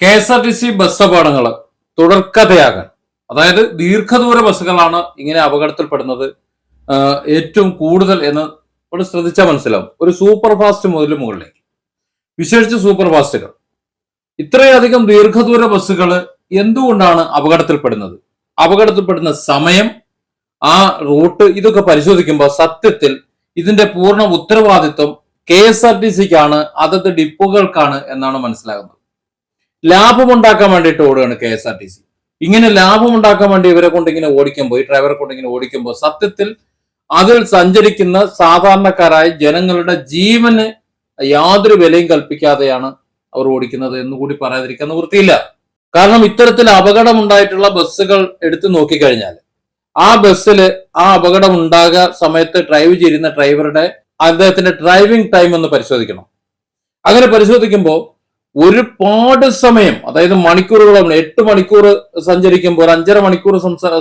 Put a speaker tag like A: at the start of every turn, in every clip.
A: K S R T C bus അപകടങ്ങൾ തുടർക്കഥയാകാൻ അതായത് ദീർഘദൂര ബസ്സുകളാണ് ഇങ്ങനെ അപകടത്തിൽപ്പെടുന്നത് ഏറ്റവും കൂടുതൽ എന്ന് ഇവിടെ ശ്രദ്ധിച്ചാൽ മനസ്സിലാവും. ഒരു സൂപ്പർ ഫാസ്റ്റ് മുതൽ മുകളിലേക്ക്. വിശേഷിച്ച് സൂപ്പർ ഫാസ്റ്റുകൾ ഇത്രയധികം ദീർഘദൂര ബസ്സുകൾ എന്തുകൊണ്ടാണ് അപകടത്തിൽപ്പെടുന്നത്? അപകടത്തിൽപ്പെടുന്ന സമയം ആ റൂട്ട് ഇതൊക്കെ പരിശോധിക്കുമ്പോൾ സത്യത്തിൽ ഇതിന്റെ പൂർണ ഉത്തരവാദിത്വം കെ എസ് ആർ ടി സിക്കാണ് അതത് ഡിപ്പോകൾക്കാണ് എന്നാണ് മനസ്സിലാകുന്നത്. ലാഭമുണ്ടാക്കാൻ വേണ്ടിയിട്ട് ഓടുകയാണ് K S R T C. ഇങ്ങനെ ലാഭമുണ്ടാക്കാൻ വേണ്ടി ഇവരെ കൊണ്ട് ഇങ്ങനെ ഓടിക്കുമ്പോൾ ഈ ഡ്രൈവറെ കൊണ്ട് ഇങ്ങനെ ഓടിക്കുമ്പോൾ സത്യത്തിൽ അതിൽ സഞ്ചരിക്കുന്ന സാധാരണക്കാരായ ജനങ്ങളുടെ ജീവന് യാതൊരു വിലയും കൽപ്പിക്കാതെയാണ് അവർ ഓടിക്കുന്നത് എന്ന് കൂടി പറയാതിരിക്കാൻ വൃത്തിയില്ല കാരണം ഇത്തരത്തിൽ അപകടമുണ്ടായിട്ടുള്ള ബസ്സുകൾ എടുത്തു നോക്കിക്കഴിഞ്ഞാൽ ആ ബസ്സിൽ ആ അപകടം ഉണ്ടാകുക സമയത്ത് ഡ്രൈവ് ചെയ്യുന്ന ഡ്രൈവറുടെ അദ്ദേഹത്തിന്റെ ഡ്രൈവിംഗ് ടൈം ഒന്ന് പരിശോധിക്കണം. അങ്ങനെ പരിശോധിക്കുമ്പോൾ ഒരുപാട് സമയം അതായത് മണിക്കൂറുകളാണ് എട്ട് മണിക്കൂർ സഞ്ചരിക്കുമ്പോൾ ഒരു അഞ്ചര മണിക്കൂർ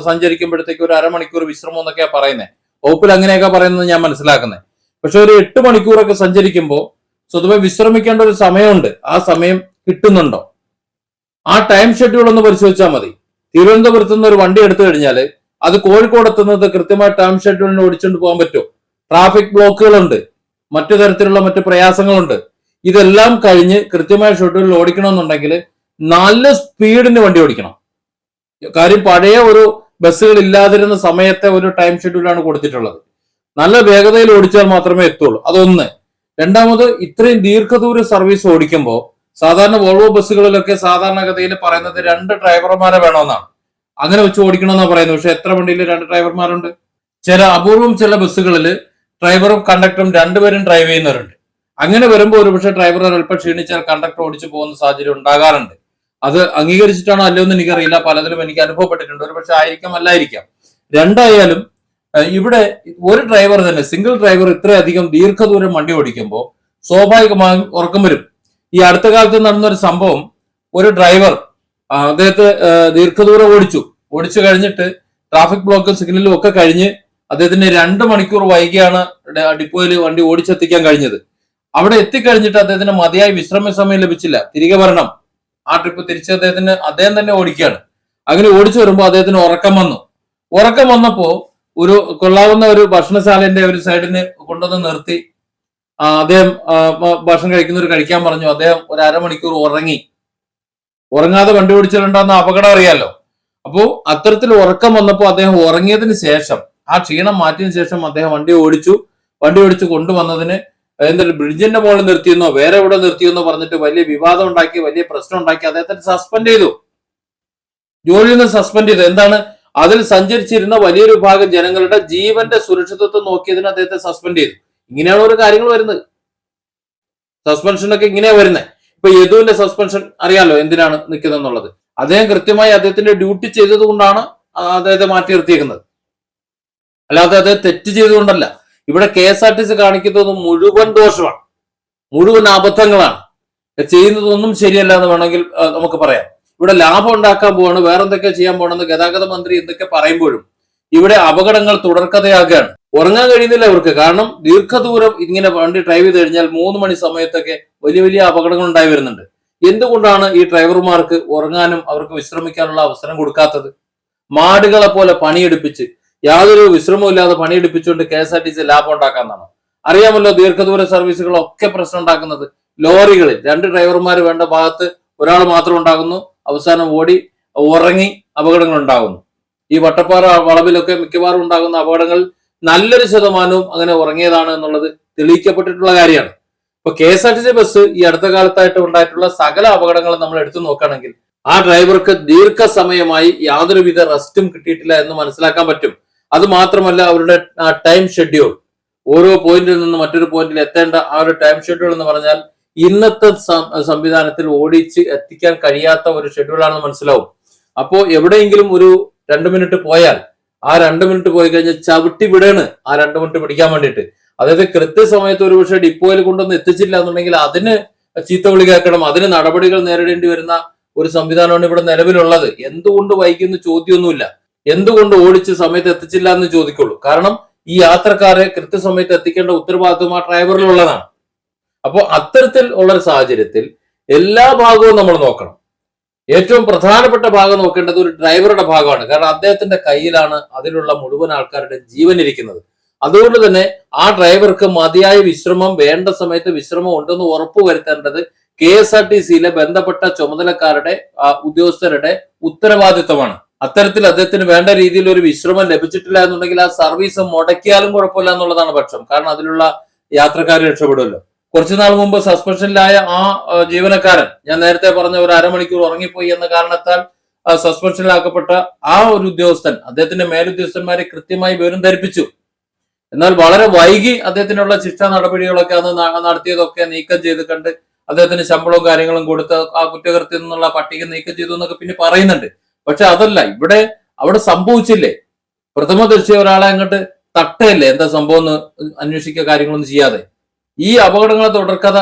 A: സഞ്ചരിക്കുമ്പോഴത്തേക്ക് ഒരു അരമണിക്കൂർ വിശ്രമം എന്നൊക്കെയാ പറയുന്നത് വകുപ്പിൽ അങ്ങനെയൊക്കെ പറയുന്നത് ഞാൻ മനസ്സിലാക്കുന്നത് പക്ഷെ ഒരു എട്ട് മണിക്കൂറൊക്കെ സഞ്ചരിക്കുമ്പോൾ സ്വതവേ വിശ്രമിക്കേണ്ട ഒരു സമയമുണ്ട്. ആ സമയം കിട്ടുന്നുണ്ടോ? ആ ടൈം ഷെഡ്യൂൾ ഒന്ന് പരിശോധിച്ചാൽ മതി. തിരുവനന്തപുരത്ത് നിന്ന് ഒരു വണ്ടി എടുത്തു കഴിഞ്ഞാൽ അത് കോഴിക്കോട് എത്തുന്നത് കൃത്യമായ ടൈം ഷെഡ്യൂളിന് ഓടിച്ചുകൊണ്ട് പോകാൻ പറ്റുമോ? ട്രാഫിക് ബ്ലോക്കുകളുണ്ട്. മറ്റു തരത്തിലുള്ള മറ്റു പ്രയാസങ്ങളുണ്ട്. ഇതെല്ലാം കഴിഞ്ഞ് കൃത്യമായ ഷെഡ്യൂളിൽ ഓടിക്കണമെന്നുണ്ടെങ്കിൽ നല്ല സ്പീഡിന് വണ്ടി ഓടിക്കണം. കാര്യം പഴയ ഒരു ബസ്സുകൾ ഇല്ലാതിരുന്ന സമയത്തെ ഒരു ടൈം ഷെഡ്യൂളാണ് കൊടുത്തിട്ടുള്ളത്. നല്ല വേഗതയിൽ ഓടിച്ചാൽ മാത്രമേ എത്തുള്ളൂ. അതൊന്ന്. രണ്ടാമത് ഇത്രയും ദീർഘദൂര സർവീസ് ഓടിക്കുമ്പോൾ സാധാരണ വോൾവോ ബസ്സുകളിലൊക്കെ സാധാരണഗതിയിൽ പറയുന്നത് രണ്ട് ഡ്രൈവർമാരെ വേണമെന്നാണ്. അങ്ങനെ വെച്ച് ഓടിക്കണമെന്നാണ് പറയുന്നത്. പക്ഷെ എത്ര വണ്ടിയിൽ രണ്ട് ഡ്രൈവർമാരുണ്ട്? ചില അപൂർവം ചില ബസ്സുകളിൽ ഡ്രൈവറും കണ്ടക്ടറും രണ്ടുപേരും ഡ്രൈവ് ചെയ്യുന്നവരുണ്ട്. അങ്ങനെ വരുമ്പോൾ ഒരുപക്ഷെ ഡ്രൈവർ അല്പം ക്ഷീണിച്ചാൽ കണ്ടക്ടർ ഓടിച്ചു പോകുന്ന സാഹചര്യം ഉണ്ടാകാറുണ്ട്. അത് അംഗീകരിച്ചിട്ടാണോ അല്ലയോ എന്ന് എനിക്കറിയില്ല. പലതിലും എനിക്ക് അനുഭവപ്പെട്ടിട്ടുണ്ട്. ഒരുപക്ഷെ ആയിരിക്കാം അല്ലായിരിക്കാം. രണ്ടായാലും ഇവിടെ ഒരു ഡ്രൈവർ തന്നെ സിംഗിൾ ഡ്രൈവർ ഇത്രയധികം ദീർഘദൂരം വണ്ടി ഓടിക്കുമ്പോൾ സ്വാഭാവികമായും ഉറക്കം വരും. ഈ അടുത്ത കാലത്ത് നടന്ന ഒരു സംഭവം ഒരു ഡ്രൈവർ അദ്ദേഹത്തെ ദീർഘദൂരം ഓടിച്ചു. ഓടിച്ചു കഴിഞ്ഞിട്ട് ട്രാഫിക് ബ്ലോക്കും സിഗ്നലും ഒക്കെ കഴിഞ്ഞ് അദ്ദേഹത്തിന് രണ്ട് മണിക്കൂർ വൈകിയാണ് ഡിപ്പോയിൽ വണ്ടി ഓടിച്ചെത്തിക്കാൻ കഴിഞ്ഞത്. അവിടെ എത്തിക്കഴിഞ്ഞിട്ട് അദ്ദേഹത്തിന് മതിയായ വിശ്രമ സമയം ലഭിച്ചില്ല. തിരികെ വരണം. ആ ട്രിപ്പ് തിരിച്ച് അദ്ദേഹത്തിന് അദ്ദേഹം തന്നെ ഓടിക്കുകയാണ്. അങ്ങനെ ഓടിച്ചു വരുമ്പോൾ അദ്ദേഹത്തിന് ഉറക്കം വന്നു. ഉറക്കം വന്നപ്പോ ഒരു കൊള്ളാവുന്ന ഒരു ഭക്ഷണശാലന്റെ ഒരു സൈഡിന് കൊണ്ടുവന്ന് നിർത്തി. അദ്ദേഹം ഭക്ഷണം കഴിക്കുന്നവർ കഴിക്കാൻ പറഞ്ഞു. അദ്ദേഹം ഒരു അരമണിക്കൂർ ഉറങ്ങി. ഉറങ്ങാതെ വണ്ടി ഓടിച്ചിട്ടുണ്ടാകുന്ന അപകടം അറിയാലോ? അപ്പോ അത്തരത്തിൽ ഉറക്കം വന്നപ്പോൾ അദ്ദേഹം ഉറങ്ങിയതിന് ശേഷം ആ ക്ഷീണം മാറ്റിയതിനു ശേഷം അദ്ദേഹം വണ്ടി ഓടിച്ചു. വണ്ടി ഓടിച്ചു കൊണ്ടുവന്നതിന് എന്നിട്ട് ബ്രിഡ്ജിന്റെ മുകളിൽ നിർത്തിയെന്നോ വേറെ എവിടെ നിർത്തിയെന്നോ പറഞ്ഞിട്ട് വലിയ വിവാദം ഉണ്ടാക്കി വലിയ പ്രശ്നം ഉണ്ടാക്കി അദ്ദേഹത്തെ സസ്പെൻഡ് ചെയ്തു. ജോലിയിൽ നിന്ന് സസ്പെൻഡ് ചെയ്തു. എന്താണ്? അതിൽ സഞ്ചരിച്ചിരുന്ന വലിയൊരു ഭാഗം ജനങ്ങളുടെ ജീവന്റെ സുരക്ഷിതത്വം നോക്കിയതിന് അദ്ദേഹത്തെ സസ്പെൻഡ് ചെയ്തു. ഇങ്ങനെയാണ് ഓരോ കാര്യങ്ങൾ വരുന്നത്. സസ്പെൻഷനൊക്കെ ഇങ്ങനെയാ വരുന്നത് ഇപ്പൊ യദുവിന്റെ സസ്പെൻഷൻ അറിയാലോ എന്തിനാണ് നിൽക്കുന്നത് എന്നുള്ളത് അദ്ദേഹം കൃത്യമായി അദ്ദേഹത്തിന്റെ ഡ്യൂട്ടി ചെയ്തത് കൊണ്ടാണ് അദ്ദേഹത്തെ മാറ്റി നിർത്തിയേക്കുന്നത്. അല്ലാതെ അദ്ദേഹം തെറ്റ് ചെയ്തുകൊണ്ടല്ല ഇവിടെ K S R T C കാണിക്കുന്നത് മുഴുവൻ ദോഷമാണ്. മുഴുവൻ അബദ്ധങ്ങളാണ്. ചെയ്യുന്നതൊന്നും ശരിയല്ല എന്ന് വേണമെങ്കിൽ നമുക്ക് പറയാം. ഇവിടെ ലാഭം ഉണ്ടാക്കാൻ പോവാണ് വേറെന്തൊക്കെ ചെയ്യാൻ പോകണമെന്ന് ഗതാഗത മന്ത്രി എന്തൊക്കെ പറയുമ്പോഴും ഇവിടെ അപകടങ്ങൾ തുടർക്കഥയാകുകയാണ് ഉറങ്ങാൻ കഴിയുന്നില്ല അവർക്ക് കാരണം ദീർഘദൂരം ഇങ്ങനെ വണ്ടി ഡ്രൈവ് ചെയ്ത് കഴിഞ്ഞാൽ മൂന്ന് മണി സമയത്തൊക്കെ വലിയ വലിയ അപകടങ്ങൾ ഉണ്ടായി വരുന്നുണ്ട്. എന്തുകൊണ്ടാണ് ഈ ഡ്രൈവർമാർക്ക് ഉറങ്ങാനും അവർക്ക് വിശ്രമിക്കാനുള്ള അവസരം കൊടുക്കാത്തത്? മാടുകളെ പോലെ പണിയെടുപ്പിച്ച് യാതൊരു വിശ്രമവും ഇല്ലാതെ പണിയെടുപ്പിച്ചുകൊണ്ട് K S R T C ലാഭം ഉണ്ടാക്കാന്നാണ്? അറിയാമല്ലോ ദീർഘദൂര സർവീസുകളൊക്കെ പ്രശ്നം ഉണ്ടാക്കുന്നത്. ലോറികളിൽ രണ്ട് ഡ്രൈവർമാർ വേണ്ട ഭാഗത്ത് ഒരാൾ മാത്രം ഉണ്ടാകുന്നു. അവസാനം ഓടി ഉറങ്ങി അപകടങ്ങൾ ഉണ്ടാകുന്നു. ഈ വട്ടപ്പാറ വളവിലൊക്കെ മിക്കവാറും ഉണ്ടാകുന്ന അപകടങ്ങൾ നല്ലൊരു ശതമാനവും അങ്ങനെ ഉറങ്ങിയതാണ് എന്നുള്ളത് തെളിയിക്കപ്പെട്ടിട്ടുള്ള കാര്യമാണ്. ഇപ്പൊ K S R T C bus ഈ അടുത്ത കാലത്തായിട്ട് ഉണ്ടായിട്ടുള്ള സകല അപകടങ്ങളും നമ്മൾ എടുത്തു നോക്കുകയാണെങ്കിൽ ആ ഡ്രൈവർക്ക് ദീർഘസമയമായി യാതൊരുവിധ റെസ്റ്റും കിട്ടിയിട്ടില്ല എന്ന് മനസ്സിലാക്കാൻ പറ്റും. അത് മാത്രമല്ല അവരുടെ ആ ടൈം ഷെഡ്യൂൾ ഓരോ പോയിന്റിൽ നിന്ന് മറ്റൊരു പോയിന്റിൽ എത്തേണ്ട ആ ഒരു ടൈം ഷെഡ്യൂൾ എന്ന് പറഞ്ഞാൽ ഇന്നത്തെ സംവിധാനത്തിൽ ഓടിച്ച് എത്തിക്കാൻ കഴിയാത്ത ഒരു ഷെഡ്യൂളാണെന്ന് മനസ്സിലാവും. അപ്പോ എവിടെയെങ്കിലും ഒരു രണ്ട് മിനിറ്റ് പോയാൽ ആ രണ്ട് മിനിറ്റ് പോയി കഴിഞ്ഞാൽ ചവിട്ടി വിടേണ് ആ രണ്ട് മിനിറ്റ് പിടിക്കാൻ വേണ്ടിയിട്ട്. അതായത് കൃത്യസമയത്ത് ഒരു പക്ഷേ ഡിപ്പോയിൽ കൊണ്ടൊന്ന് എത്തിച്ചില്ല എന്നുണ്ടെങ്കിൽ അതിന് ചീത്ത വിളി കേൾക്കണം. അതിന് നടപടികൾ നേരിടേണ്ടി വരുന്ന ഒരു സംവിധാനമാണ് ഇവിടെ നിലവിലുള്ളത്. എന്തുകൊണ്ട് വൈകുന്ന ചോദ്യമൊന്നുമില്ല. എന്തുകൊണ്ട് ഓടിച്ച് സമയത്ത് എത്തിച്ചില്ല എന്ന് ചോദിക്കുള്ളൂ. കാരണം ഈ യാത്രക്കാരെ കൃത്യസമയത്ത് എത്തിക്കേണ്ട ഉത്തരവാദിത്വം ആ ഡ്രൈവറിലുള്ളതാണ്. അപ്പോൾ അത്തരത്തിൽ ഉള്ള ഒരു സാഹചര്യത്തിൽ എല്ലാ ഭാഗവും നമ്മൾ നോക്കണം. ഏറ്റവും പ്രധാനപ്പെട്ട ഭാഗം നോക്കേണ്ടത് ഒരു ഡ്രൈവറുടെ ഭാഗമാണ്. കാരണം അദ്ദേഹത്തിന്റെ കയ്യിലാണ് അതിലുള്ള മുഴുവൻ ആൾക്കാരുടെ ജീവൻ ഇരിക്കുന്നത്. അതുകൊണ്ട് തന്നെ ആ ഡ്രൈവർക്ക് മതിയായ വിശ്രമം വേണ്ട സമയത്ത് വിശ്രമം ഉണ്ടെന്ന് ഉറപ്പുവരുത്തേണ്ടത് കെ എസ് ആർ ടി സിയിലെ ബന്ധപ്പെട്ട ചുമതലക്കാരുടെ ഉദ്യോഗസ്ഥരുടെ ഉത്തരവാദിത്തമാണ് അത്തരത്തിൽ അദ്ദേഹത്തിന് വേണ്ട രീതിയിൽ ഒരു വിശ്രമം ലഭിച്ചിട്ടില്ല എന്നുണ്ടെങ്കിൽ ആ സർവീസ് മുടക്കിയാലും കുഴപ്പമില്ല എന്നുള്ളതാണ് പക്ഷം. കാരണം അതിലുള്ള യാത്രക്കാർ രക്ഷപ്പെടുമല്ലോ. കുറച്ചുനാൾ മുമ്പ് സസ്പെൻഷനിലായ ആ ജീവനക്കാരൻ ഞാൻ നേരത്തെ പറഞ്ഞ ഒരു അരമണിക്കൂർ ഉറങ്ങിപ്പോയി എന്ന കാരണത്താൽ സസ്പെൻഷനിലാക്കപ്പെട്ട ആ ഒരു ഉദ്യോഗസ്ഥൻ അദ്ദേഹത്തിന്റെ മേലുദ്യോഗസ്ഥന്മാരെ കൃത്യമായി വിവരം ധരിപ്പിച്ചു. എന്നാൽ വളരെ വൈകി അദ്ദേഹത്തിനുള്ള ശിക്ഷാ നടപടികളൊക്കെ അന്ന് നടത്തിയതൊക്കെ നീക്കം ചെയ്ത് കണ്ട് അദ്ദേഹത്തിന് ശമ്പളവും കാര്യങ്ങളും കൊടുത്ത് ആ കുറ്റകൃത്യം എന്നുള്ള പട്ടിക നീക്കം ചെയ്തു എന്നൊക്കെ പിന്നെ പറയുന്നുണ്ട്. പക്ഷെ അതല്ല ഇവിടെ അവിടെ സംഭവിച്ചില്ലേ? പ്രഥമ ദൃശ്യ ഒരാളെ അങ്ങോട്ട് തട്ടയല്ലേ? എന്താ സംഭവം എന്ന് അന്വേഷിക്കുക കാര്യങ്ങളൊന്നും ചെയ്യാതെ. ഈ അപകടങ്ങളെ തുടർക്കഥ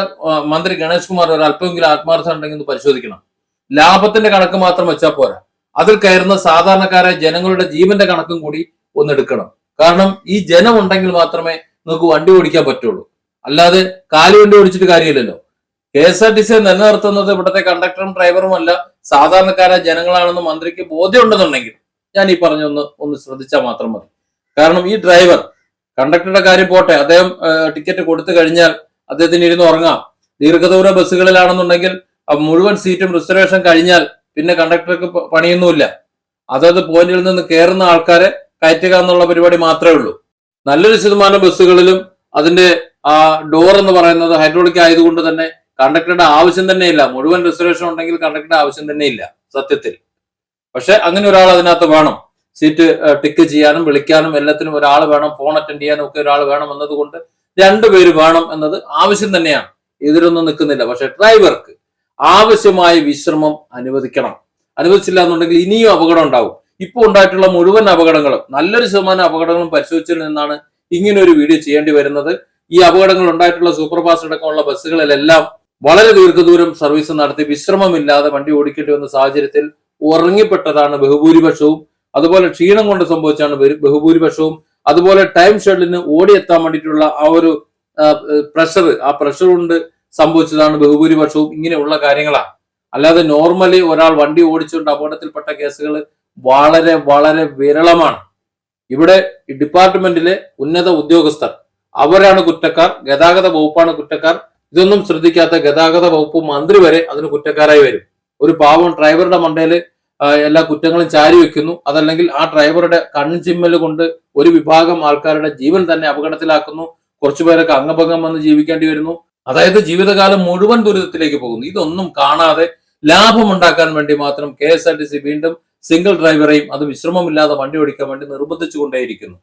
A: മന്ത്രി ഗണേഷ് കുമാർ ഒരു അല്പമെങ്കിലും ആത്മാർത്ഥം ഉണ്ടെങ്കിൽ ഒന്ന് പരിശോധിക്കണം. ലാഭത്തിന്റെ കണക്ക് മാത്രം വെച്ചാൽ പോരാ. അതിൽ കയറുന്ന സാധാരണക്കാരായ ജനങ്ങളുടെ ജീവന്റെ കണക്കും കൂടി ഒന്നെടുക്കണം കാരണം ഈ ജനം ഉണ്ടെങ്കിൽ മാത്രമേ നിങ്ങൾക്ക് വണ്ടി ഓടിക്കാൻ പറ്റുള്ളൂ. അല്ലാതെ കാലി വണ്ടി ഓടിച്ചിട്ട് കാര്യമില്ലല്ലോ. K S R T C നിലനിർത്തുന്നത് ഇവിടുത്തെ കണ്ടക്ടറും ഡ്രൈവറും അല്ല. സാധാരണക്കാരായ ജനങ്ങളാണെന്ന് മന്ത്രിക്ക് ബോധ്യം ഉണ്ടെന്നുണ്ടെങ്കിൽ ഞാൻ ഈ പറഞ്ഞൊന്ന് ഒന്ന് ശ്രദ്ധിച്ചാൽ മാത്രം മതി. കാരണം ഈ ഡ്രൈവർ കണ്ടക്ടറുടെ കാര്യം പോട്ടെ. അദ്ദേഹം ടിക്കറ്റ് കൊടുത്തു കഴിഞ്ഞാൽ അദ്ദേഹത്തിന് ഇരുന്ന് ഉറങ്ങാം. ദീർഘദൂര ബസ്സുകളിലാണെന്നുണ്ടെങ്കിൽ മുഴുവൻ സീറ്റും റിസർവേഷൻ കഴിഞ്ഞാൽ പിന്നെ കണ്ടക്ടർക്ക് പണിയൊന്നുമില്ല. അതായത് പോയിന്റിൽ നിന്ന് കയറുന്ന ആൾക്കാരെ കയറ്റുക എന്നുള്ള പരിപാടി മാത്രമേ ഉള്ളൂ. നല്ലൊരു ശതമാനം ബസ്സുകളിലും അതിന്റെ ആ ഡോർ എന്ന് പറയുന്നത് ഹൈഡ്രോളിക് ആയതുകൊണ്ട് തന്നെ കണ്ടക്ടറുടെ ആവശ്യം തന്നെ ഇല്ല. മുഴുവൻ റിസർവേഷൻ ഉണ്ടെങ്കിൽ കണ്ടക്ടറുടെ ആവശ്യം തന്നെ ഇല്ല. സത്യത്തിൽ. പക്ഷെ അങ്ങനെ ഒരാൾ അതിനകത്ത് വേണം. സീറ്റ് ടിക്ക് ചെയ്യാനും വിളിക്കാനും എല്ലാത്തിനും ഒരാൾ വേണം. ഫോൺ അറ്റൻഡ് ചെയ്യാനും ഒക്കെ ഒരാൾ വേണം എന്നതുകൊണ്ട് രണ്ടുപേര് വേണം എന്നത് ആവശ്യം തന്നെയാണ്. എതിരൊന്നും നിൽക്കുന്നില്ല. പക്ഷെ ഡ്രൈവർക്ക് ആവശ്യമായ വിശ്രമം അനുവദിക്കണം. അനുവദിച്ചില്ല എന്നുണ്ടെങ്കിൽ ഇനിയും അപകടം ഉണ്ടാവും. ഇപ്പോൾ ഉണ്ടായിട്ടുള്ള മുഴുവൻ അപകടങ്ങളും നല്ലൊരു ശതമാനം അപകടങ്ങളും പരിശോധിച്ചതിൽ നിന്നാണ് ഇങ്ങനെ ഒരു വീഡിയോ ചെയ്യേണ്ടി വരുന്നത്. ഈ അപകടങ്ങൾ ഉണ്ടായിട്ടുള്ള സൂപ്പർ ഫാസ്റ്റ് അടക്കമുള്ള ബസ്സുകളിലെല്ലാം വളരെ ദീർഘദൂരം സർവീസ് നടത്തി വിശ്രമമില്ലാതെ വണ്ടി ഓടിക്കേണ്ടി വന്ന സാഹചര്യത്തിൽ ഉറങ്ങിപ്പെട്ടതാണ് ബഹുഭൂരിപക്ഷവും. അതുപോലെ ക്ഷീണം കൊണ്ട് സംഭവിച്ചാണ് ബഹു- ബഹുഭൂരിപക്ഷവും. അതുപോലെ ടൈം ഷെഡ്യൂളിന് ഓടിയെത്താൻ വേണ്ടിയിട്ടുള്ള ആ ഒരു പ്രഷർ ആ പ്രഷർ കൊണ്ട് സംഭവിച്ചതാണ് ബഹുഭൂരിപക്ഷവും. ഇങ്ങനെയുള്ള കാര്യങ്ങളാണ്. അല്ലാതെ നോർമലി ഒരാൾ വണ്ടി ഓടിച്ചുകൊണ്ട് അപകടത്തിൽപ്പെട്ട കേസുകൾ വളരെ വളരെ വിരളമാണ്. ഇവിടെ ഡിപ്പാർട്ട്മെന്റിലെ ഉന്നത ഉദ്യോഗസ്ഥർ അവരാണ് കുറ്റക്കാർ ഗതാഗത വകുപ്പാണ് കുറ്റക്കാർ. ഇതൊന്നും ശ്രദ്ധിക്കാത്ത ഗതാഗത വകുപ്പ് മന്ത്രി വരെ അതിന് കുറ്റക്കാരായി വരും. ഒരു പാവം ഡ്രൈവറുടെ മണ്ടയിൽ എല്ലാ കുറ്റങ്ങളും ചാരി വെക്കുന്നു. അതല്ലെങ്കിൽ ആ ഡ്രൈവറുടെ കൺചിമ്മൽ കൊണ്ട് ഒരു വിഭാഗം ആൾക്കാരുടെ ജീവൻ തന്നെ അപകടത്തിലാക്കുന്നു. കുറച്ചുപേരൊക്കെ അംഗഭംഗം വന്ന് ജീവിക്കേണ്ടി വരുന്നു. അതായത് ജീവിതകാലം മുഴുവൻ ദുരിതത്തിലേക്ക് പോകുന്നു. ഇതൊന്നും കാണാതെ ലാഭം ഉണ്ടാക്കാൻ വേണ്ടി മാത്രം K S R T C വീണ്ടും സിംഗിൾ ഡ്രൈവറെയും അത് വിശ്രമമില്ലാതെ വണ്ടി ഓടിക്കാൻ വേണ്ടി നിർബന്ധിച്ചുകൊണ്ടേയിരിക്കുന്നു.